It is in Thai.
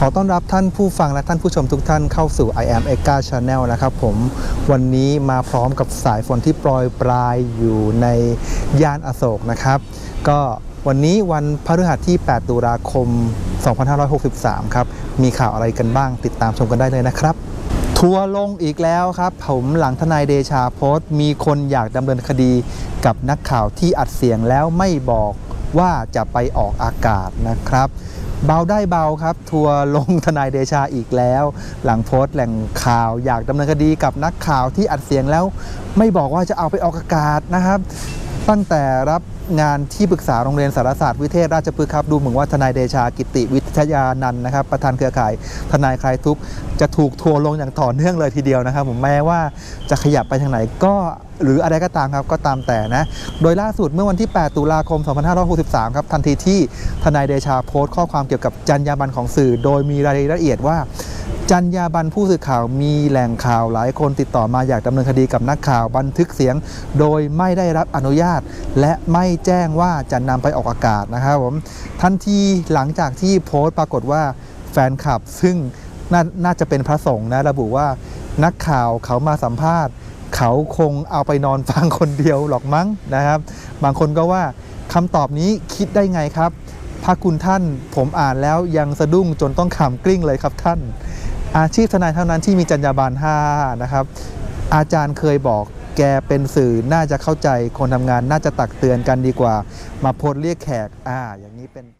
ขอต้อนรับท่านผู้ฟังและท่านผู้ชมทุกท่านเข้าสู่ I am e g a Channel นะครับผมวันนี้มาพร้อมกับสายฝนที่โปรยปลายอยู่ในย่านอโศกนะครับ ก็วันนี้วันพฤหัสที่ 8 ตุลาคม 2563 ครับ มีข่าวอะไรกันบ้างติดตามชมกันได้เลยนะครับ ทัวร์ลงอีกแล้วครับ ผมหลังทนายเดชาโพสต์มีคนอยากดำเนินคดีกับนักข่าวที่อัดเสียงแล้วไม่บอกว่าจะไปออกอากาศนะครับ เบาได้เบาครับ ทัวร์ลงทนายเดชาอีกแล้ว หลังโพสต์แหล่งข่าวอยากดำเนินคดีกับนักข่าวที่อัดเสียงแล้ว ไม่บอกว่าจะเอาไปออกอากาศนะครับ ตั้งแต่รับงานที่ปรึกษาโรงเรียนสารศาสตร์วิเทศราชพฤกษ์ครับดูเหมือนว่าทนายเดชากิติวิทยานันท์นะครับ ประธานเครือข่ายทนายคลายทุกจะถูกทัวร์ลงอย่างต่อเนื่องเลยทีเดียวนะครับ ผมแม้ว่าจะขยับไปทางไหนก็หรืออะไรก็ตามครับก็ตามแต่นะ โดยล่าสุดเมื่อวันที่ 8 ตุลาคม 2563 ครับทันทีที่ทนายเดชาโพสต์ข้อความเกี่ยวกับจรรยาบรรณของสื่อ โดยมีรายละเอียดว่า จรรยาบรรณผู้สื่อข่าวมีแหล่งข่าวหลายคนติดต่อมาอยากดำเนินคดีกับนักข่าวบันทึกเสียง โดยไม่ได้รับอนุญาต และไม่แจ้งว่าจะนำไปออกอากาศนะครับผมทันทีหลังจากที่โพสต์ปรากฏว่าแฟนคลับ ซึ่งนาน่าจะเป็นพระสงฆ์นะระบุว่านักข่าวเขามาสัมภาษณ์ เขาคงเอาไปนอนฟังคนเดียวหรอกมั้งนะครับ บางคนก็ว่าคำตอบนี้คิดได้ไงครับพระคุณท่านผมอ่านแล้วยังสะดุ้งจนต้องขำกลิ้งเลยครับท่าน อาชีพทนายเท่านั้นที่มีจรรยาบรรณ5นะครับ อาจารย์เคยบอกแกเป็นสื่อน่าจะเข้าใจคนทำงานน่าจะตักเตือนกันดีกว่า มาโพสเรียกแขกอ่าอย่างนี้เป็น